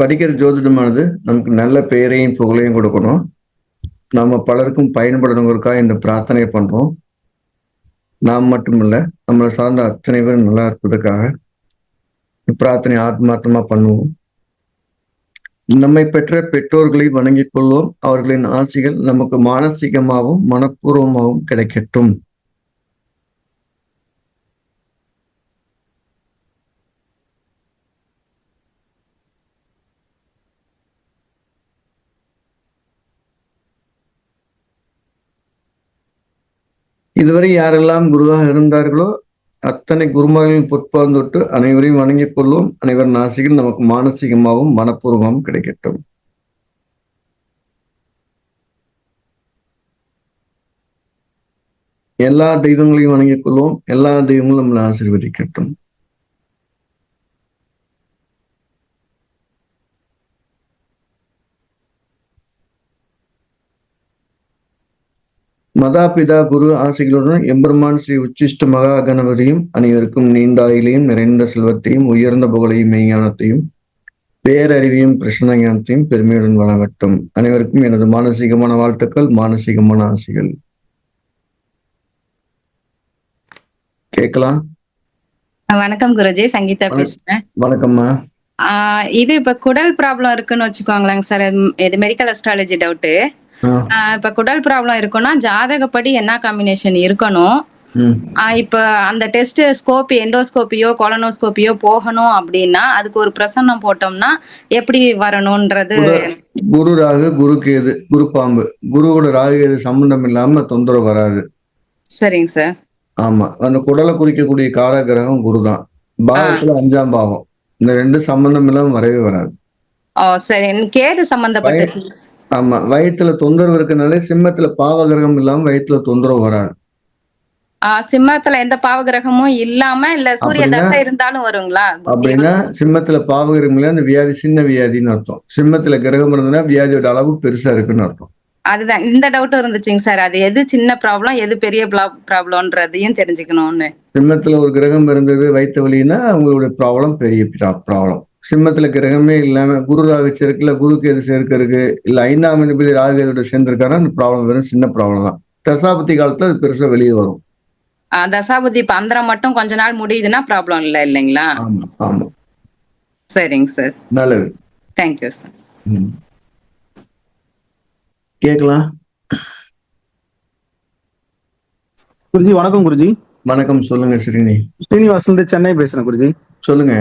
படிக்கிற ஜோதிடமானது நமக்கு நல்ல பெயரையும் புகழையும் கொடுக்கணும். நம்ம பலருக்கும் பயன்படணுங்கிறதுக்காக இந்த பிரார்த்தனை பண்றோம். நாம் மட்டுமில்ல நம்மளை சார்ந்த அத்தனை பேரும் நல்லா இருப்பதற்காக பிரார்த்தனை ஆத்மார்த்தமா பண்ணுவோம். நம்மை பெற்ற பெற்றோர்களை வணங்கிக் கொள்வோம். அவர்களின் ஆசைகள் நமக்கு மானசீகமாகவும் மனப்பூர்வமாகவும் கிடைக்கட்டும். இதுவரை யாரெல்லாம் குருவாக இருந்தார்களோ அத்தனை குருமார்களின் பொற்பாந்தொட்டு அனைவரையும் வணங்கிக் கொள்வோம். அனைவரின் ஆசைகள் நமக்கு மானசீகமாகவும் மனப்பூர்வமாகவும் கிடைக்கட்டும். எல்லா தெய்வங்களையும் வணங்கிக் கொள்வோம். எல்லா தெய்வங்களும் நம்மளை ஆசீர்வதிக்கட்டும். மதாபிதா குரு ஆசைகளுடன் எம்பெருமான் ஸ்ரீ உச்சிஷ்ட மகா கணபதியும் அனைவருக்கும் நீண்டாயிலையும் நிறைந்த செல்வத்தையும் உயர்ந்த புகழையும் மெய்ஞானத்தையும் பேரறிவையும் பிரசன்ன ஞானத்தையும் பெருமையுடன் வழங்கட்டும். அனைவருக்கும் எனது மானசீகமான வாழ்த்துக்கள் மானசீகமான ஆசைகள். கேட்கலாம்? வணக்கம் குருஜி சங்கீதா பேசுறேன். வணக்கம்மா. இது இப்ப குடல் ப்ராப்ளம் இருக்குன்னு வச்சுக்கோங்களேங்க சார். இது மெடிக்கல் அஸ்ட்ராலஜி டவுட்டு இப்ப குடல் ப்ராப்ளம் இருக்குன்னா ஜாதகப்படி என்ன காம்பினேஷன் இருக்கணும்? இப்ப அந்த டெஸ்ட் ஸ்கோப்பி எண்டோஸ்கோப்பியோ கொலனோஸ்கோப்பியோ போகணும் அப்படின்னா அதுக்கு ஒரு பிரசன்னம் போட்டோம்னா எப்படி வரணும்ன்றது? குரு- குரு ராகு குரு கேது குரு பாம்பு. குருவோட ராகு கேது சம்பந்தம் இல்லாம தொந்தரவு வராது. சரிங்க சார். ஆமா. அந்த குடலை குறிக்கக்கூடிய காரகிரகம் குரு தான் பாவத்துல அஞ்சாம் பாவம். இந்த ரெண்டு சம்பந்தம் இல்லாம வரவே வராது. ஓ சரி. கேது சம்பந்தப்பட்ட ஆமா வயித்துல தொந்தரவு இருக்கனாலே சிம்மத்துல பாவகிரகம் இல்லாம வயித்துல தொந்தரவு வராது. சிம்மத்துல எந்த பாவகிரகமும் இல்லாம இல்ல சூரிய தசை இருந்தாலும் வருங்களா? அப்படின்னா சிம்மத்துல பாவகிரகம் இல்ல அந்த வியாதி சின்ன வியாதின்னு அர்த்தம். சிம்மத்துல கிரகம் இருந்ததுன்னா வியாதியோட அளவு பெருசா இருக்குன்னு அர்த்தம். அதுதான் இந்த டவுட் இருந்துச்சுங்க சார் அது எது சின்ன ப்ராப்ளம் எது பெரிய ப்ராப்ளம்ன்றதையும் தெரிஞ்சுக்கணும்னு. சிம்மத்துல ஒரு கிரகம் இருந்தது வயிற்று வலின்னா அவங்களுடைய ப்ராப்ளம் பெரிய ப்ராப்ளம் சிம்மத்துல கிரகமே இல்லாம குரு ராகு சேர்க்கல குரு கேது சேர்க்கறதுக்கு இல்ல ஐந்தாம் மணிபதி ராகு கேதோட சேர்ந்திருக்காருன்னா அந்த ப்ராப்ளம் வெறும் சின்ன ப்ராப்ளம் தான். தசாபதி காலத்துல அது பெருசா வெளியே வரும். ஆஹ் தசாபதி இப்ப அந்தரம் மட்டும் கொஞ்ச நாள் முடியுதுன்னா ப்ராப்ளம் இல்லை இல்லைங்களா? ஆமா ஆமா. சரிங்க சார். நல்லது. தேங்க்யூ சார் ம். கேக்கலாம் குருஜி வணக்கம் குருஜி. வணக்கம் சொல்லுங்க ஸ்ரீனி. ஸ்ரீனிவாசன் சென்னை பேசுறேன் குருஜி. சொல்லுங்க.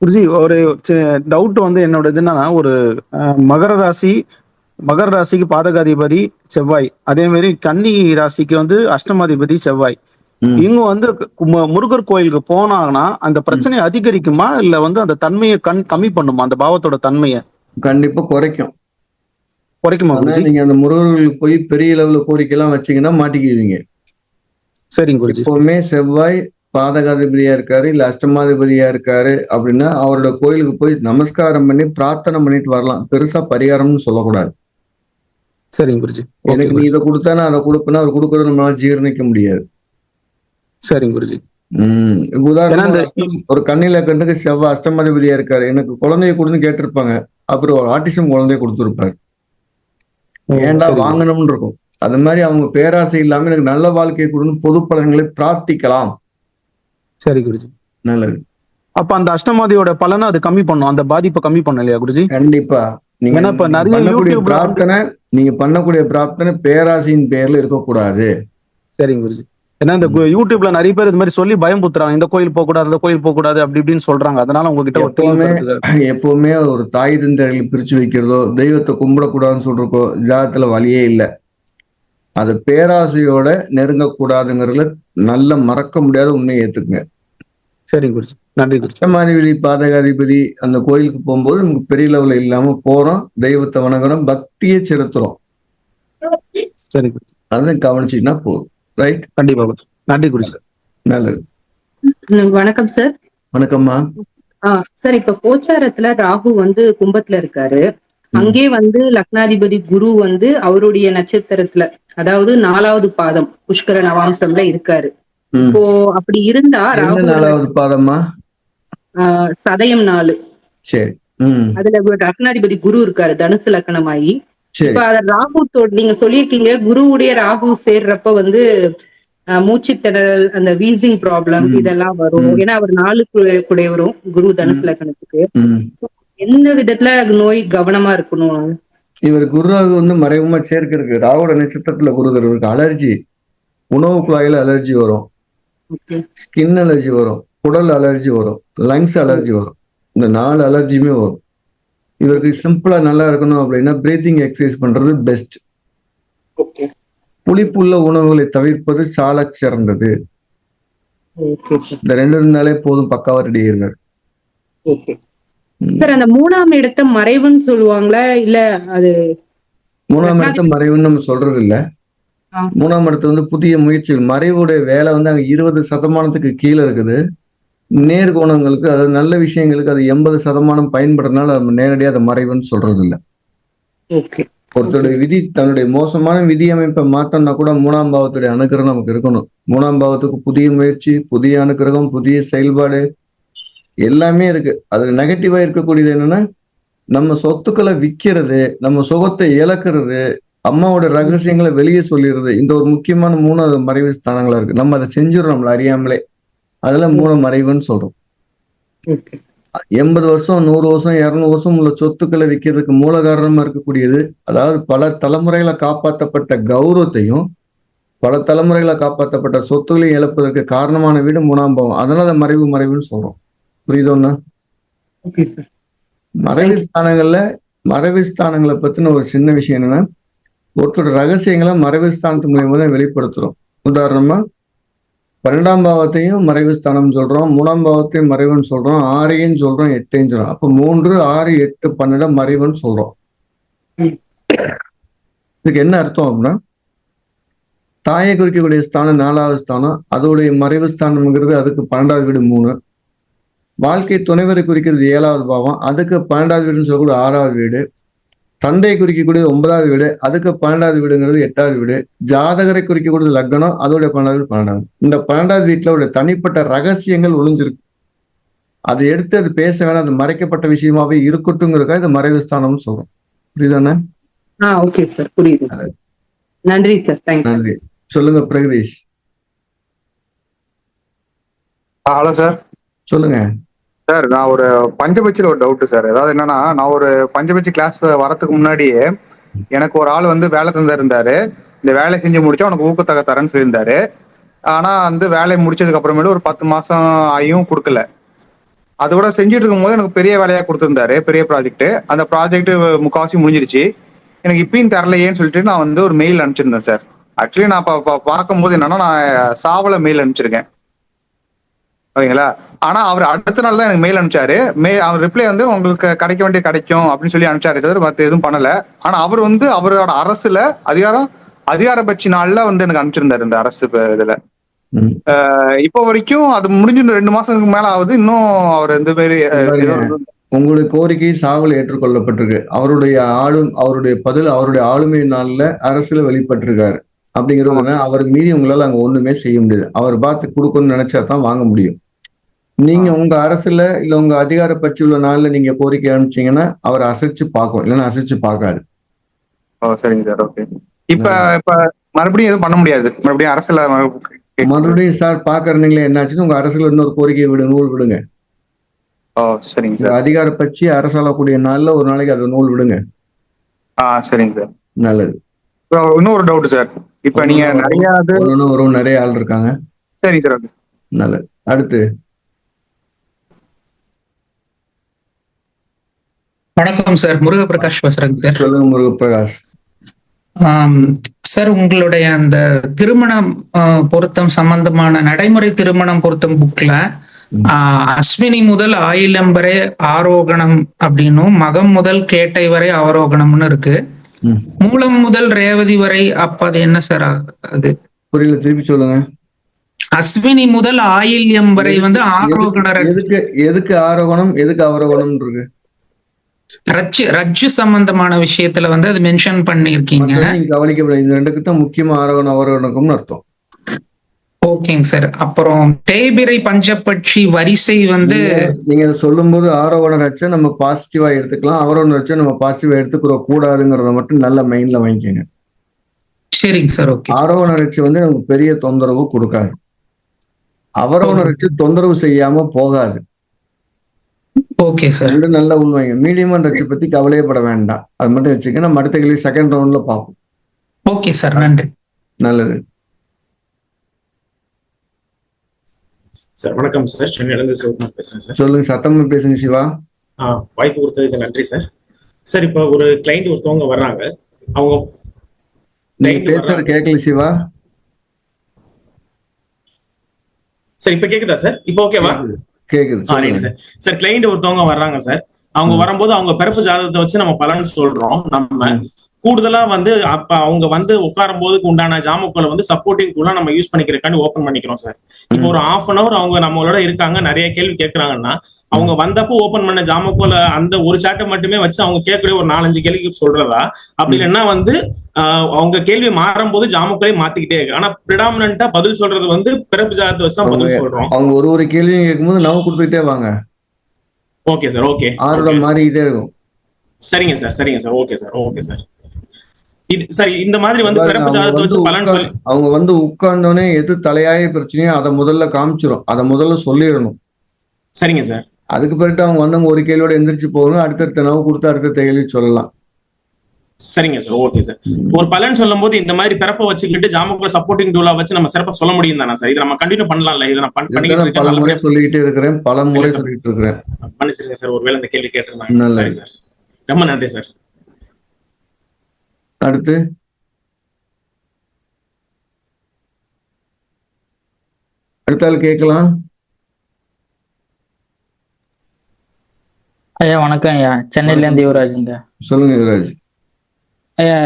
குருஜி ஒரு டவுட் வந்து என்னோட இது என்னன்னா ஒரு மகர ராசி மகர ராசிக்கு பாதகாதிபதி செவ்வாய். அதே மாதிரி கன்னி ராசிக்கு வந்து அஷ்டமாதிபதி செவ்வாய். ம். இவங்க வந்து முருகர் கோயிலுக்கு போனாங்கன்னா அந்த பிரச்சனை அதிகரிக்குமா? இல்ல வந்து அந்த தன்மையை கண் கம்மி பண்ணுமா? அந்த பாவத்தோட தன்மையை? கண்டிப்பா குறைக்கும். குறைக்குமா நீங்க அந்த முருகர்களுக்கு போய் பெரிய லெவல்ல கோரிக்கை எல்லாம் வச்சீங்கன்னா மாட்டிக்குவீங்க. சரிங்க எப்பவுமே செவ்வாய் பாதகாதிபதியா இருக்காரு இல்ல அஷ்டமாதிபதியா இருக்காரு அப்படின்னா அவரோட கோயிலுக்கு போய் நமஸ்காரம் பண்ணி பிரார்த்தனை பண்ணிட்டு வரலாம். பெருசா பரிகாரம்னு சொல்லக்கூடாது. சரிங்க குருஜி. எனக்கு நீ இதை கொடுத்தா நான் அதை கொடுப்பேன்னா அவர் கொடுக்கறது நம்மளால ஜீரணிக்க முடியாது. சரிங்க குருஜி. உம் உதாரணமா ஒரு கண்ணில கண்டுக்கு செவ்வாய் அஷ்டமாதிபதியா இருக்காரு. எனக்கு குழந்தைய கொடுன்னு கேட்டிருப்பாங்க. அப்புறம் ஒரு ஆட்டிசம் குழந்தைய கொடுத்துருப்பாரு. சரிங்க. வாங்கணும்னு இருக்கும். அது மாதிரி அவங்க பேராசை இல்லாம எனக்கு நல்ல வாழ்க்கையை கொடுன்னு பொது பலன்களை பிரார்த்திக்கலாம். சரி குருஜி. நல்லது. அப்ப அந்த அஷ்டமாதியோட பலனை அது கம்மி பண்ணும். அந்த பாதிப்பை கம்மி பண்ணும் இல்லையா குருஜி? கண்டிப்பா. நீங்க பண்ணக்கூடிய பிரார்த்தனை நீங்க பண்ணக்கூடிய பிரார்த்தனை பேராசையின் பேர்ல இருக்கக்கூடாது. சரிங்க குருஜி. ஏன்னா இந்த யூடியூப்ல நிறைய பேர் இது மாதிரி சொல்லி பயம்புத்துறாங்க இந்த கோயில் போக கூடாது அந்த கோயில் போக கூடாது அப்படி இப்படின்னு சொல்றாங்க. அதனால உங்ககிட்ட எப்பவுமே. எப்பவுமே ஒரு தாய் தந்தைகளை பிரிச்சு வைக்கிறதோ தெய்வத்தை கும்பிடக்கூடாதுன்னு சொல்றக்கோ ஜாதத்துல வழியே இல்லை. அது பேராசையோட நெருங்கக்கூடாதுங்கிறதுல நல்ல மறக்க முடியாத உண்மையை ஏத்துக்குங்க. சரிங்க குருஜி. நன்றி குருஜி. அஷ்டமாதிபதி பாதகாதிபதி அந்த கோயிலுக்கு போகும்போது நமக்கு பெரிய லெவல்ல இல்லாம போறோம் தெய்வத்தை வணங்குறோம் பக்தியை செலுத்துறோம். சரி குருஜி. அதை கவனிச்சீங்கன்னா போதும். ரைட் கண்டிப்பா குருஜி. நன்றி குருஜி. நல்லது. வணக்கம் சார் வணக்கம்மா. ஆ சார் இப்ப போச்சாரத்துல ராகு வந்து கும்பத்துல இருக்காரு. அங்கே வந்து லக்னாதிபதி குரு வந்து அவருடைய நட்சத்திரத்துல அதாவது நாலாவது பாதம் புஷ்கர நவாம்சம்ல இருக்காரு. இப்போ அப்படி இருந்தா ராகு நாலாவது பாதம்மா? ஆஹ் சதயம் நாலு. சரி. அதுல ஒரு லக்னாதிபதி குரு இருக்காரு தனுசு சரி. இப்ப அத ராகுத்தோட நீங்க சொல்லியிருக்கீங்க குருவுடைய ராகு சேர்றப்ப வந்து ஆஹ் மூச்சுத்திணறல் அந்த வீசிங் ப்ராப்ளம். இதெல்லாம் வரும். ஏன்னா அவர் நாலு குடையவரும் குரு தனுசு ம். எந்த விதத்துல நோய் கவனமா இருக்கணும்? இவர் குருராகு வந்து மறைமுகமா சேர்க்க இருக்கு ராவோட நட்சத்திரத்துல குருகிறவருக்கு அலர்ஜி. உணவு குழாயில அலர்ஜி வரும். ஸ்கின் அலர்ஜி வரும் குடல் அலர்ஜி வரும் லங்ஸ் அலர்ஜி வரும். இந்த நாலு அலர்ஜியுமே வரும். இவருக்கு சிம்பிளா நல்லா இருக்கணும் அப்படின்னா பிரீத்திங் எக்ஸசைஸ் பண்றது பெஸ்ட் ஓகே புளிப்புள்ள உணவுகளை தவிர்ப்பது சால சிறந்தது. இந்த ரெண்டு இருந்தாலே போதும் பக்காவா ரெடி ஓகே சார் அந்த மூணாம் இடத்த மறைவுன்னு சொல்லுவாங்களா? இல்ல அது மூணாம் இடத்த மறைவுன்னு நம்ம சொல்றது இல்ல. மூணாம் இடத்து வந்து புதிய முயற்சிகள். மறைவுடைய வேலை வந்து அங்க இருபது சதமானத்துக்கு கீழே இருக்குது. நேர்கோணங்களுக்கு அதாவது நல்ல விஷயங்களுக்கு அது எண்பது சதமானம் பயன்படுறதுனால நேரடியாக அதை மறைவுன்னு சொல்றது இல்ல ஓகே. ஒருத்தருடைய விதி தன்னுடைய மோசமான விதி அமைப்பை மாத்தோம்னா கூட மூணாம் பாவத்துடைய அனுகிரகம் நமக்கு இருக்கணும். மூணாம் பாவத்துக்கு புதிய முயற்சி புதிய அனுகிரகம் புதிய செயல்பாடு எல்லாமே இருக்கு. அதுல நெகட்டிவா இருக்கக்கூடியது என்னன்னா நம்ம சொத்துக்களை விற்கிறது நம்ம சுகத்தை இழக்கிறது அம்மாவோட ரகசியங்களை வெளியே சொல்லிடுறது. இந்த ஒரு முக்கியமான மூணாவது மறைவு ஸ்தானங்களா இருக்கு. நம்ம அதை செஞ்சிடறோம் நம்மள அறியாமலே. அதுல மூணு மறைவுன்னு சொல்றோம். எண்பது வருஷம் நூறு வருஷம் இருநூறு வருஷம் உள்ள சொத்துக்களை விற்கிறதுக்கு மூல காரணமா இருக்கக்கூடியது அதாவது பல தலைமுறைகளை காப்பாற்றப்பட்ட கௌரவத்தையும் பல தலைமுறைகளை காப்பாற்றப்பட்ட சொத்துக்களையும் இழப்பதற்கு காரணமான வீடு மூணாம் பாவம் அதனால அதை மறைவு மறைவுன்னு சொல்றோம். சார். மறைவு ஸ்தானங்கள்ல மறைவு ஸ்தானங்களை பத்தின ஒரு சின்ன விஷயம் என்னன்னா ஒருத்தரோட ரகசியங்களை மறைவு ஸ்தானத்து மூலியமா தான் வெளிப்படுத்துறோம். உதாரணமா பன்னெண்டாம் பாவத்தையும் மறைவு ஸ்தானம் சொல்றோம் மூணாம் பாவத்தையும் மறைவுன்னு சொல்றோம் ஆறையும் சொல்றோம் எட்டையும் சொல்றோம். அப்ப மூன்று ஆறு எட்டு பன்னெண்டு மறைவுன்னு சொல்றோம். இதுக்கு என்ன அர்த்தம் அப்படின்னா தாயை குறிக்கக்கூடிய ஸ்தானம் நாலாவது ஸ்தானம் அதோடைய மறைவு ஸ்தானம்ங்கிறது அதுக்கு பன்னெண்டாவது வீடு மூணு. வாழ்க்கை துணைவரை குறிக்கிறது ஏழாவது பாவம் அதுக்கு பன்னெண்டாவது வீடுன்னு சொல்லக்கூடிய ஆறாவது வீடு. தந்தை குறிக்கக்கூடிய ஒன்பதாவது வீடு அதுக்கு பன்னெண்டாவது வீடுங்கிறது எட்டாவது வீடு. ஜாதகரை குறிக்கக்கூடிய லக்னம் அதோடைய பன்னெண்டாவது வீடு பன்னெண்டாவது இந்த பன்னெண்டாவது வீட்டுல ஒரு தனிப்பட்ட ரகசியங்கள் ஒளிஞ்சிருக்கு அதை எடுத்து அது பேச வேணாம் அது மறைக்கப்பட்ட விஷயமாவே இருக்கட்டுங்கிறதுக்காக இது மறைவு ஸ்தானம்னு சொல்றோம். புரியுதானே? ஆ ஓகே சார் புரியுது. நன்றி சார் தேங்க்ஸ் நன்றி. சொல்லுங்க பிரகதீஷ். ஹலோ சார் சொல்லுங்க. சார் நான் ஒரு பஞ்சபட்சியில் ஒரு டவுட் சார். அதாவது என்னன்னா நான் ஒரு பஞ்சபட்சி கிளாஸ் வரதுக்கு முன்னாடியே எனக்கு ஒரு ஆள் வந்து வேலை தந்திருந்தாரு. இந்த வேலை செஞ்சு முடிச்சா உனக்கு ஊக்கத்தொகை தரேன்னு சொல்லியிருந்தாரு. ஆனா வந்து வேலையை முடிச்சதுக்கு அப்புறமேட்டு ஒரு பத்து மாசம் ஆகியும் கொடுக்கல. அது கூட செஞ்சுட்டு இருக்கும்போது எனக்கு பெரிய வேலையா கொடுத்துருந்தாரு பெரிய ப்ராஜெக்ட் அந்த ப்ராஜெக்ட் முக்காவாசி முடிஞ்சிருச்சு. எனக்கு இப்பயும் தரலையேன்னு சொல்லிட்டு நான் வந்து ஒரு மெயில் அனுப்பிச்சிருந்தேன் சார். ஆக்சுவலி நான் இப்போ பார்க்கும்போது என்னன்னா நான் சாவல மெயில் அனுப்பிச்சிருக்கேன். ஓகேங்களா ஆனா அவர் அடுத்த நாள் தான் எனக்கு மெயில் அனுப்பிச்சாரு. மே அவர் ரிப்ளை வந்து உங்களுக்கு கிடைக்க வேண்டிய கிடைக்கும் அப்படின்னு சொல்லி அனுப்பிச்சாரு. தவிர மத்த எதுவும் பண்ணல. ஆனா அவர் வந்து அவரோட அரசுல அதிகாரம் அதிகாரபட்சி நாள்ல வந்து எனக்கு அனுப்பிச்சிருந்தாரு இந்த அரசு இதுல. இப்போ வரைக்கும் அது முடிஞ்சு ரெண்டு மாசத்துக்கு மேல ஆகுது. இன்னும் அவர். ஏதோ வந்து- உங்களுடைய கோரிக்கை சாவல் ஏற்றுக்கொள்ளப்பட்டிருக்கு. அவருடைய ஆளும் அவருடைய பதில் அவருடைய ஆளுமை நாள்ல அரசுல வெளிப்பட்டிருக்காரு. அப்படிங்கிறது அவர் மீறி உங்களால அங்க ஒண்ணுமே செய்ய முடியாது. அவர் பார்த்து கொடுக்கணும்னு நினைச்சா தான் வாங்க முடியும். நீங்க உங்க அரசுல இல்ல உங்க அதிகார பட்சி உள்ள நாள்ல நீங்க கோரிக்கை அனுப்பிச்சீங்கன்னா அவர் அசைச்சு பார்க்கும். இல்லைன்னா அசைச்சு பார்க்காது. ஓ சரிங்க சார். ஓகே. இப்ப இப்ப மறுபடியும் எதுவும் பண்ண முடியாது? மறுபடியும் அரசுல மறு- மறுபடியும் சார் பாக்குறீங்களே என்னாச்சுன்னு உங்க அரசுல இன்னொரு கோரிக்கை விடு நூல் விடுங்க. ஓ சரிங்க சார். அதிகார பட்சி அரசாளக்கூடிய நாள்ல ஒரு நாளைக்கு அதை நூல் விடுங்க. ஆ சரிங்க சார். நல்லது. இப்போ இன்னொரு டவுட் சார். இப்ப நீங்க நிறைய வரும் நிறைய ஆள் இருக்காங்க. சரிங்க சார் நல்லது. அடுத்து. வணக்கம் சார் முருகப்பிரகாஷ் பேசுறேங்க சார் சொல்லுங்க முருகப்பிரகாஷ் ஆம், சார் உங்களுடைய அந்த திருமணம் பொருத்தம் சம்பந்தமான நடைமுறை திருமணம் பொருத்தம் புக்ல அஸ்வினி முதல் ஆயிலம் வரை ஆரோகணம் அப்படின்னும் மகம் முதல் கேட்டை வரை அவரோகணம்னு இருக்கு. மூலம் முதல் ரேவதி வரை அப்ப அது என்ன சார் அது புரியல திருப்பி சொல்லுங்க. அஸ்வினி முதல் ஆயில்யம் வரை வந்து ஆரோகண ர- எதுக்கு எதுக்கு ஆரோகணம் எதுக்கு அவரோகணம் இருக்கு? ரஜ்ஜு ரஜ்ஜு சம்பந்தமான விஷயத்துல வந்து அது மென்ஷன் பண்ணிருக்கீங்க கவனிக்கப்பட இந்த ரெண்டுக்கு தான் முக்கியமா ஆரோகணம் அவரோகணம்னு அர்த்தம். ஓகேங்க சார் அப்புறம் தேய்பிரை பஞ்சபட்சி வரிசை வந்து நீங்க- இதை சொல்லும்போது ஆரோவண ரச்சை நம்ம பாசிட்டிவா எடுத்துக்கலாம். அவரோட ரச்சை நம்ம பாசிட்டிவா எடுத்துக்கிற கூடாதுங்கிறத மட்டும் நல்ல மைண்ட்ல வாங்கிக்கோங்க. சரிங்க சார் ஓகே ஆரோவண ரச்சை வந்து நமக்கு பெரிய தொந்தரவு கொடுக்காது. அவரோட ரச்சை தொந்தரவு செய்யாம போகாது. ஓகே சார் ரெண்டு நல்ல உள்வாங்க மீடியம் ரச்சை பத்தி கவலையப்பட வேண்டாம். அது மட்டும் வச்சுக்க நம்ம அடுத்த கேள்வி செகண்ட் ரவுண்ட்ல பார்ப்போம். ஓகே சார் நன்றி. நல்லது. சார் வணக்கம் சார் சென்னையிலேருந்து சிவகுமார் பேசுறேன் சார் சொல்லுங்க சத்தமா பேசுங்க சிவா. ஆ, வாய்ப்பு கொடுத்ததுக்கு நன்றி சார் சார் இப்போ ஒரு கிளைண்ட் ஒருத்தவங்க வர்றாங்க. அவங்க பேசுறது. கேட்கல சிவா. சார் இப்போ கேக்குதா சார் இப்போ ஓகேவா கேக்குது சார் கிளைண்ட் ஒருத்தவங்க வர்றாங்க சார் அவங்க வரும்போது அவங்க பிறப்பு ஜாதகத்தை வச்சு நம்ம பலன் சொல்றோம். நம்ம. கூடுதலா வந்து அப்ப அவங்க வந்து உட்காரும் போதுக்கு உண்டான ஜாமக்கோலை வந்து சப்போர்ட்டிங் டூலா நம்ம யூஸ் பண்ணிக்கிறக்காண்டி ஓபன் பண்ணிக்கிறோம் சார் இப்போ ஒரு half அன் அவர் அவங்க நம்மளோட இருக்காங்க நிறைய கேள்வி கேட்கறாங்கன்னா அவங்க வந்தப்போ ஓபன் பண்ண ஜாமக்கோல அந்த ஒரு சாட்டை மட்டுமே வச்சு அவங்க கேட்கக்கூடிய ஒரு நாலஞ்சு கேள்விக்கு சொல்றதா அப்படி இல்லைன்னா வந்து அவங்க கேள்வி மாறும் போது ஜாமக்கோலை மாத்திக்கிட்டே இருக்கு. ஆனா பிரிடாமினா பதில் சொல்றது வந்து பிறப்பு ஜாதகத்தை வச்சு தான் பதில் சொல்றோம். அவங்க ஒரு ஒரு கேள்வியும் கேட்கும்போது நம்ம கொடுத்துக்கிட்டே வாங்க. ஓகே சார் ஓகே ஆர்வம் மாறிக்கிட்டே இருக்கும். சரிங்க சார் சரிங்க sir okay sir okay sir சரி இந்த மாதிரி வந்து பாருங்க, பிறப்பு அவங்க ஜாதகத்தை வந்து வச்சு பலன் சொல்லி. உட்கார்- அவங்க வந்து உட்கார்ந்தோடனே எது தலையாய பிரச்சனையோ அதை முதல்ல காமிச்சிரும். அதை முதல்ல சொல்லிடணும். சரிங்க சார் அதுக்கு பிறகு அவங்க வந்து ஒரு கேள்வியோட எந்திரிச்சு போகணும். அடுத்தடுத்த நவு கொடுத்து அடுத்தடுத்த கேள்வி சொல்லலாம். சரிங்க சார் ஓகே சார் ஒரு பலன் சொல்லும் போது இந்த மாதிரி பிறப்பை வச்சுக்கிட்டு ஜாமக்குள்ள சப்போர்ட்டிங் டூலா வச்சு நம்ம சிறப்பா சொல்ல முடியும் தானே சார் இதை நம்ம கண்டினியூ பண்ணலாம்ல? இதை நான் பல முறை சொல்லிக்கிட்டே இருக்கிறேன். பல முறை. சொல்லிட்டு இருக்கிறேன். மன்னிச்சிருங்க சார் ஒருவேளை இந்த கேள்வி கேட்டிருந்தாங்க. சரி சார் ரொம்ப நன்றி சார் அடுத்து? அடுத்த ஆள் கேட்கலாம். ஐயா வணக்கம் ஐயா. சென்னையில இருந்து யுவராஜுங்க. சொல்லுங்க யுவராஜ். ஐயா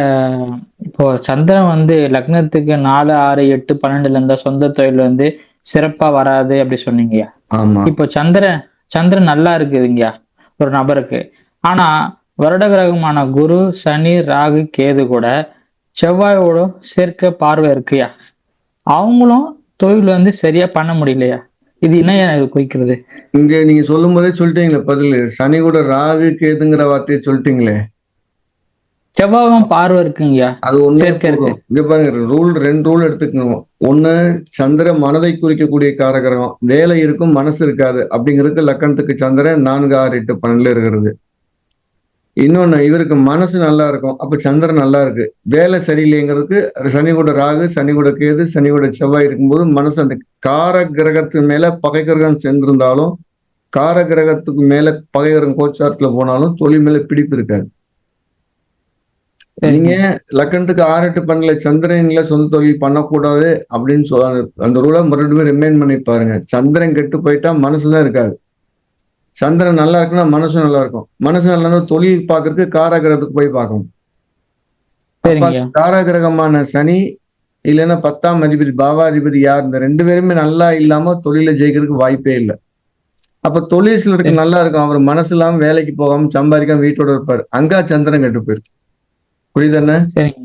இப்போ சந்திரன் வந்து லக்னத்துக்கு நாலு ஆறு எட்டு பன்னெண்டுல இருந்தா சொந்த தொழில் வந்து சிறப்பா வராது அப்படி சொன்னீங்கய்யா. இப்போ சந்திரன் சந்திரன் நல்லா இருக்குதுங்கய்யா ஒரு நபருக்கு. ஆனா வருட கிரகமான குரு சனி ராகு கேது கூட செவ்வாயோட சேர்க்க பார்வை இருக்குயா அவங்களும் தொழில் வந்து சரியா பண்ண முடியலையா? இது என்ன குறிக்கிறது? இங்க நீங்க சொல்லும் போதே சொல்லிட்டீங்களே பதில். சனி கூட ராகு கேதுங்கிற வார்த்தையை சொல்லிட்டீங்களே. செவ்வாயும் பார்வை இருக்குங்கய்யா. அது ஒண்ணே இங்க பாருங்க ரூல் ரெண்டு ரூல் எடுத்துக்கணும் ஒண்ணு சந்திர மனதை குறிக்கக்கூடிய காரகிரகம். வேலை இருக்கும் மனசு இருக்காது. அப்படிங்கிறதுக்கு லக்கணத்துக்கு சந்திரன் நான்கு ஆறு எட்டு பன்னெண்டுல இருக்கிறது. இன்னொன்னு இவருக்கு மனசு நல்லா இருக்கும் அப்ப சந்திரன் நல்லா இருக்கு வேலை சரியில்லைங்கிறதுக்கு சனி கூட ராகு சனி கூட கேது சனி கூட செவ்வாய் இருக்கும்போது மனசு அந்த கார கிரகத்து மேல பகை கிரகம் சென்றிருந்தாலும் கார கிரகத்துக்கு மேல பகை கிரகம் கோச்சாரத்துல போனாலும் தொழில் மேல பிடிப்பு இருக்காது. நீங்க லக்கணத்துக்கு ஆறு எட்டு பண்ணல சந்திரன்ல சொந்த தொழில் பண்ணக்கூடாது அப்படின்னு சொல்ல அந்த ரூலை மறுபடியும் ரிமைண்ட் பண்ணி பாருங்க. சந்திரன் கெட்டு போயிட்டா மனசுதான் இருக்காது. சந்திரன் நல்லா இருக்குன்னா மனசு நல்லா இருக்கும். மனசு நல்லா இருந்தா தொழில் பார்க்கறதுக்கு காராகிரகத்துக்கு போய் பார்க்கணும். காராகிரகமான சனி இல்லைன்னா பத்தாம் அதிபதி பாவாதிபதி யார் இந்த ரெண்டு பேருமே நல்லா இல்லாம தொழில ஜெயிக்கிறதுக்கு வாய்ப்பே இல்லை. அப்ப தொழில் சிலருக்கு நல்லா இருக்கும். அவர் மனசு இல்லாம வேலைக்கு போகாம சம்பாதிக்காம வீட்டோட இருப்பாரு. அங்கா சந்திரன் கெட்டு போயிருக்கு. புரியுதானே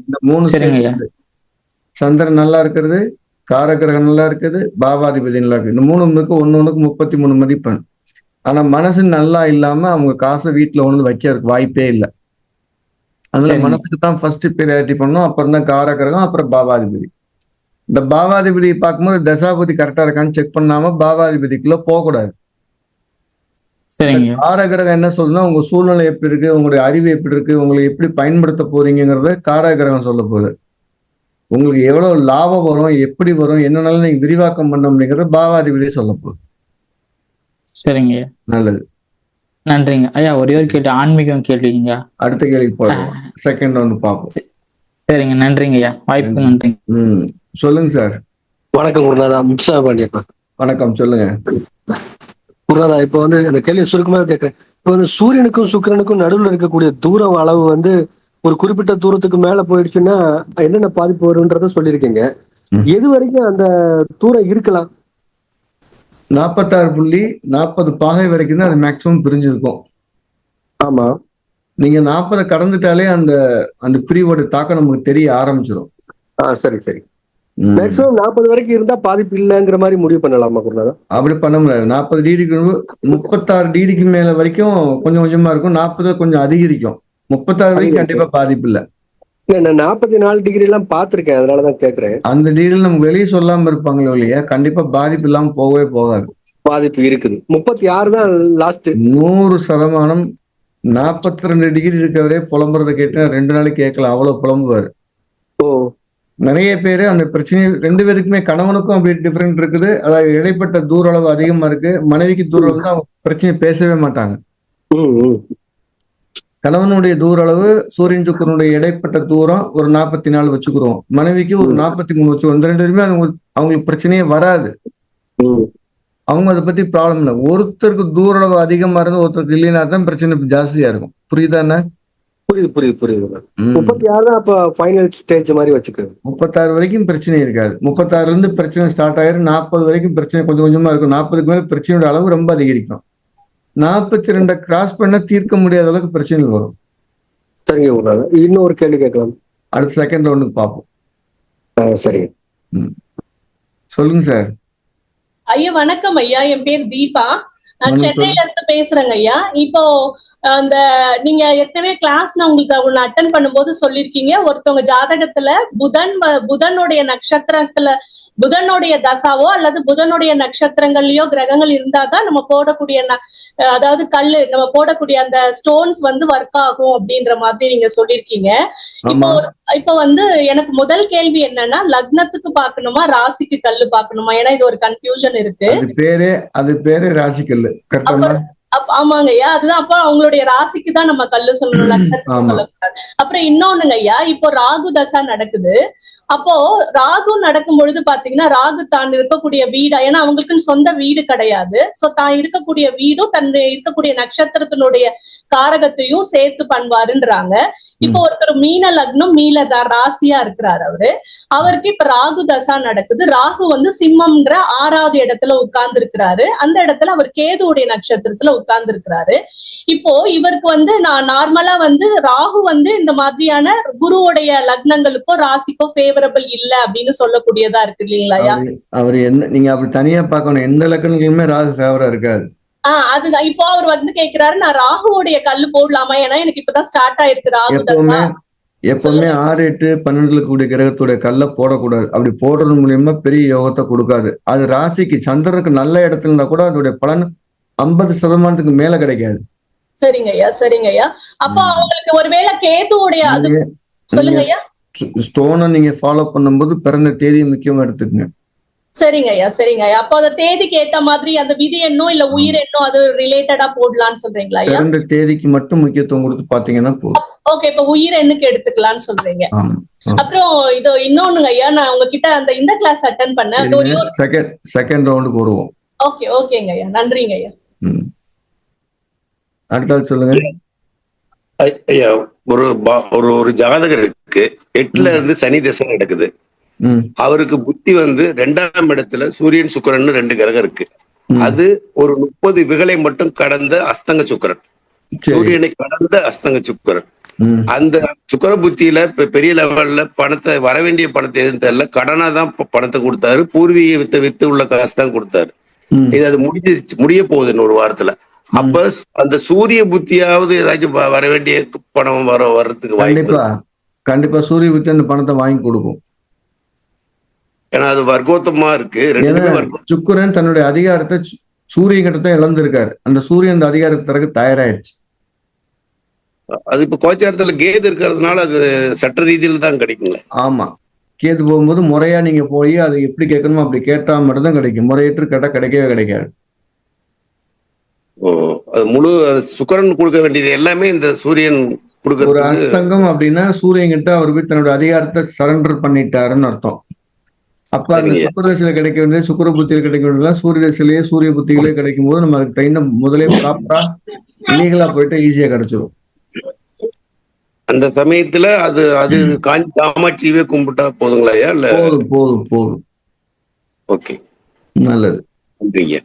இந்த மூணு சந்திரன் நல்லா இருக்கிறது காரகிரகம் நல்லா இருக்குது பாவாதிபதி நல்லா இருக்கு. இந்த மூணு இருக்கு ஒண்ணு ஒண்ணுக்கு முப்பத்தி மூணு மதிப்பெண். ஆனா மனசு நல்லா இல்லாம அவங்க காசை வீட்டுல ஒண்ணு வைக்கிறதுக்கு வாய்ப்பே இல்லை. அதுல. மனசுக்கு தான் ஃபர்ஸ்ட் ப்ரியாரிட்டி பண்ணணும். அப்புறம் தான் காரகிரகம் அப்புறம் பாவாதிபதி. இந்த பாவாதிபதி பார்க்கும்போது தசாபதி கரெக்டா இருக்கான்னு செக் பண்ணாம பாவாதிபதிக்குள்ள போகக்கூடாது. காரகிரகம் என்ன சொல்லுன்னா உங்க சூழ்நிலை எப்படி இருக்கு உங்களுடைய அறிவு எப்படி இருக்கு உங்களை எப்படி பயன்படுத்த போறீங்கிறத காரகிரகம் சொல்ல போகுது. உங்களுக்கு எவ்வளவு லாபம் வரும் எப்படி வரும் என்னென்னாலும் நீங்க விரிவாக்கம் பண்ண அப்படிங்கறத பாவாதிபதி சொல்ல போகுது. சரிங்க. நல்லது. நன்றிங்க. ஐயா ஒரே ஒரு கேள்வி ஆன்மீகம் கேள்விங்க. அடுத்த கேள்வி போடுவோம் செகண்ட் ஒன்று பார்ப்போம். சரிங்க நன்றிங்க ஐயா. வாய்ப்புக்கு நன்றிங்க. ம் சொல்லுங்க சார். வணக்கம் குருநாதா முத்துசாமி பாண்டியன் வணக்கம் சொல்லுங்க. குருநாதா இப்ப வந்து இந்த கேள்வி சுருக்கமா கேட்கிறேன் இப்ப வந்து சூரியனுக்கும் சுக்கிரனுக்கும் நடுவுல இருக்கக்கூடிய தூரம் அளவு வந்து ஒரு குறிப்பிட்ட தூரத்துக்கு மேல போயிடுச்சுன்னா என்னென்ன பாதிப்பு வரும்ன்றத சொல்லியிருக்கீங்க. எது வரைக்கும் அந்த தூரம் இருக்கலாம்? நாற்பத்தாறு புள்ளி நாற்பது பாகை வரைக்கும் தான் அது மேக்சிமம் பிரிஞ்சிருக்கும். ஆமா. நீங்க நாற்பதை கடந்துட்டாலே அந்த அந்த பிரிவோட தாக்கம் நமக்கு தெரிய ஆரம்பிச்சிடும் ஆ சரி சரி. மேக்ஸிமம் நாற்பது வரைக்கும் இருந்தா பாதிப்பு இல்லைங்கிற மாதிரி முடிவு பண்ணலாமா குருநாதா? அப்படி பண்ண முடியாது. நாற்பது டிகிரிக்கு முப்பத்தாறு டிகிரிக்கு மேல வரைக்கும் கொஞ்சம் கொஞ்சமா இருக்கும். நாற்பது கொஞ்சம் அதிகரிக்கும். முப்பத்தாறு வரைக்கும் கண்டிப்பா பாதிப்பு இல்ல. நான் நாற்பத்தி நாலு டிகிரி எல்லாம் பார்த்திருக்கேன். அதனாலதான் கேக்குறேன். அந்த டிகிரியில் நமக்கு வெளியே சொல்லாம இருப்பாங்களே ஒழிய கண்டிப்பா பாதிப்பு இல்லாம போகவே போகாது. பாதிப்பு இருக்குது. முப்பத்தி ஆறு தான் லாஸ்ட் நூறு சதமானம் நாற்பத்தி ரெண்டு டிகிரி இருக்கவரே புலம்புறதை கேட்டு ரெண்டு நாளைக்கு கேட்கலாம். அவ்வளவு புலம்புவார். ஓ. நிறைய பேர் அந்த பிரச்சனை ரெண்டு பேருக்குமே கணவனுக்கும் அப்படி டிஃபரெண்ட் இருக்குது. அதாவது இடைப்பட்ட தூர அளவு அதிகமா இருக்கு. மனைவிக்கு தூர அளவு தான் அவங்க பிரச்சனையை பேசவே மாட்டாங்க. கணவனுடைய தூர அளவு சூரியன் சுக்கரனுடைய இடைப்பட்ட தூரம் ஒரு நாற்பத்தி நாலு வச்சுக்கிறோம். மனைவிக்கு ஒரு நாற்பத்தி மூணு வச்சுக்கிறோம் இந்த ரெண்டு பேருமே அவங்க அவங்களுக்கு பிரச்சனையே வராது. அவங்க அதை பத்தி ப்ராப்ளம் இல்லை. ஒருத்தருக்கு தூர அளவு அதிகமா இருந்து ஒருத்தருக்கு இல்லைன்னா தான் பிரச்சனை ஜாஸ்தியா இருக்கும். புரியுதா என்ன? புரியுது புரியுது புரியுது. முப்பத்தி ஆறு தான் அப்ப ஃபைனல் ஸ்டேஜ் மாதிரி வச்சுக்கோங்க. முப்பத்தாறு வரைக்கும் பிரச்சனை இருக்காது. முப்பத்தாறுல இருந்து பிரச்சனை ஸ்டார்ட் ஆயிரும். நாற்பது வரைக்கும் பிரச்சனை கொஞ்சம் கொஞ்சமா இருக்கும். நாற்பதுக்கு மேல பிரச்சனையோட அளவு ரொம்ப அதிகரிக்கும். நாற்பத்தி ரெண்டை கிராஸ் பண்ண தீர்க்க முடியாத அளவுக்கு பிரச்சனைகள் வரும். சரிங்க இன்னும் ஒரு கேள்வி கேட்கலாம். அடுத்த செகண்ட் ரவுண்டுக்கு பார்ப்போம். சரிங்க சொல்லுங்க சார். ஐயா வணக்கம் ஐயா. என் பேர் தீபா. நான். சென்னையில இருந்து பேசுறேங்க ஐயா. இப்போ அந்த நீங்க ஏற்கனவே கிளாஸ் நான் உங்களுக்கு ஒண்ணு அட்டன் பண்ணும்போது சொல்லிருக்கீங்க ஒருத்தவங்க ஜாதகத்துல புதன் புதனுடைய நட்சத்திரத்துல புதனுடைய தசாவோ அல்லது புதனுடைய நட்சத்திரங்கள்லயோ கிரகங்கள் இருந்தாதான் நம்ம போடக்கூடிய அதாவது கல்லு நம்ம போடக்கூடிய அந்த ஸ்டோன்ஸ் வந்து ஒர்க் ஆகும் அப்படின்ற மாதிரி நீங்க சொல்லிருக்கீங்க இப்போ இப்போ வந்து எனக்கு முதல் கேள்வி என்னன்னா லக்னத்துக்கு பார்க்கணுமா ராசிக்கு கல்லு பார்க்கணுமா? ஏன்னா இது ஒரு கன்ஃபியூஷன் இருக்கு. அது பேரே அது பேரே ராசிக்கல் கரெக்டா அப்ப ஆமாங்க ஐயா. அதுதான் அப்போ அவங்களுடைய ராசிக்கு தான் நம்ம கல்லு சொல்லணும் லக்னத்துக்கு. சொல்லக்கூடாது. அப்புறம் இன்னொன்னுங்க ஐயா இப்போ ராகு தசா நடக்குது. அப்போ ராகு நடக்கும் பொழுது பாத்தீங்கன்னா ராகு தான் இருக்கக்கூடிய வீடு ஏன்னா அவங்களுக்குன்னு சொந்த வீடு கிடையாது. சோ தான் இருக்கக்கூடிய வீடும் தன் இருக்கக்கூடிய நட்சத்திரத்தினுடைய காரகத்தையும் சேர்த்து பண்ணுவாருன்றாங்க இப்போ ஒருத்தர் மீன லக்னம் த- ராசியா இருக்கிறாரு அவரு. அவருக்கு இப்ப ராகு தசா நடக்குது. ராகு வந்து சிம்மம்ன்ற ஆறாவது இடத்துல உட்கார்ந்து இருக்கிறாரு அந்த இடத்துல அவர் கேதுவுடைய நட்சத்திரத்துல உட்கார்ந்து இருக்கிறாரு இப்போ இவருக்கு வந்து நான் நார்மலா வந்து ராகு வந்து இந்த மாதிரியான குருவுடைய லக்னங்களுக்கோ ராசிக்கோ ஃபேவரபிள் இல்ல அப்படின்னு சொல்லக்கூடியதா இருக்கு இல்லைங்களா அவரு என்ன நீங்க அப்படி தனியா பார்க்கணும். எந்த லக்கணங்களுமே ராகு ஃபேவரா இருக்காது. ஆஹ் அதுதான். இப்போ அவர் வந்து கேக்குறாரு நான் ராகுவோடைய கல்லு போடலாமா? ஏன்னா எனக்கு இப்பதான் ஸ்டார்ட் ஆயிருக்கு ராகு எப்பவுமே ஆறு எட்டு பன்னெண்டுல கூடிய கிரகத்துடைய கல்லை போடக்கூடாது. அப்படி போடுறது மூலியமா பெரிய யோகத்தை கொடுக்காது. அது ராசிக்கு சந்திரனுக்கு நல்ல இடத்துல இருந்தா கூட அதோடைய பலன் ஐம்பது சதமானத்துக்கு மேல கிடைக்காது. சரிங்க ஐயா சரிங்க ஐயா. அப்போ அவங்களுக்கு ஒருவேளை கேதுவுடைய அது சொல்லுங்க ஐயா. ஸ்டோனை நீங்க ஃபாலோ பண்ணும்போது பிறந்த தேதி முக்கியமா எடுத்துக்கங்க. சரிங்க ஐயா சரிங்க ஐயா. அப்போ அந்த தேதிக்கு ஏத்த மாதிரி அந்த விதி எண்ணோ இல்ல உயிர் எண்ணோ அது ரிலேட்டடா போடலாம்னு சொல்றீங்களா ஐயா? பிறந்த தேதிக்கு மட்டும் முக்கியத்துவம் கொடுத்து பாத்தீங்கன்னா போதும். ஓகே இப்ப உயிர் எண்ணுக்கு எடுத்துக்கலாம்னு சொல்றீங்க. அப்புறம் இது இன்னொன்னுங்க ஐயா நான் உங்ககிட்ட அந்த இந்த கிளாஸ் அட்டன் பண்ணேன். செகண்ட் செகண்ட் ரவுண்டுக்கு வருவோம். ஓகே ஓகேங்க ஐயா. நன்றிங்க ஐயா. அடுத்த சொல்லுங்க. ஒரு பா- ஒரு ஒரு ஜாதகருக்கு எட்டுல இருந்து சனி திசை நடக்குது. அவருக்கு புத்தி வந்து ரெண்டாம் இடத்துல சூரியன் சுக்கிரன் ரெண்டு கிரகம் இருக்கு. அது ஒரு முப்பது விகளை மட்டும் கடந்த அஸ்தங்க சுக்கிரன். சரி. சூரியனை கடந்த அஸ்தங்க சுக்கிரன். அந்த சுக்கர புத்தியில பெரிய லெவல்ல பணத்தை வர வேண்டிய பணத்தை எதுவும் தெரியல கடனா தான் பணத்தை கொடுத்தாரு. பூர்வீக வித்து வித்து உள்ள காசு தான் கொடுத்தாரு. இது அது முடிஞ்சிருச்சு முடிய போகுது இன்னொரு வாரத்துல. அப்ப அந்த சூரிய புத்தியாவது ஏதாச்சும் வர வேண்டிய பணம் வர வர்றதுக்கு கண்டிப்பா. கண்டிப்பா சூரிய புத்தி அந்த பணத்தை வாங்கி கொடுக்கும். ஏன்னா அது வர்க்கோத்தமா இருக்கு. சுக்கிரன் தன்னுடைய அதிகாரத்தை சு- சூரியன் கிட்ட இழந்திருக்காரு. அந்த சூரியன் அந்த அதிகாரத்தை தரக்கு தயாராயிடுச்சு அது இப்ப கோச்சாரத்துல கேது இருக்கிறதுனால அது சட்ட ரீதியில தான் கிடைக்குங்களே ஆமா. கேது போகும்போது முறையா நீங்க போய் அதை எப்படி கேட்கணுமோ அப்படி கேட்டா மட்டும் தான் கிடைக்கும். முறையற்று கேட்டா கிடைக்கவே கிடைக்காது. அது முழு சுக்கிரன் கொடுக்க வேண்டியது எல்லாமே இந்த சூரியன் ஒரு கொடுக்கறதுக்கு அஸ்தங்கம் அப்படின்னா சூரியன் கிட்ட அவர் போய் தன்னுடைய அதிகாரத்தை சரண்டர் பண்ணிட்டாருன்னு அர்த்தம். அப்ப அந்த. சுக்கரதசையில கிடைக்க வேண்டியது சுக்கர புத்தியில கிடைக்க வேண்டியது சூரிய தசையிலேயே சூரிய புத்திகளே கிடைக்கும் போது நம்ம அதுக்கு தகுந்த முதலே ப்ராப்பரா லீகலா போயிட்டு ஈஸியா கிடைச்சிரும். அந்த சமயத்துல அது அது காஞ்சி காமாட்சியவே கும்பிட்டா போதுங்களா இல்ல? போதும் போதும் போதும். ஓகே. நல்லது. நன்றிங்க.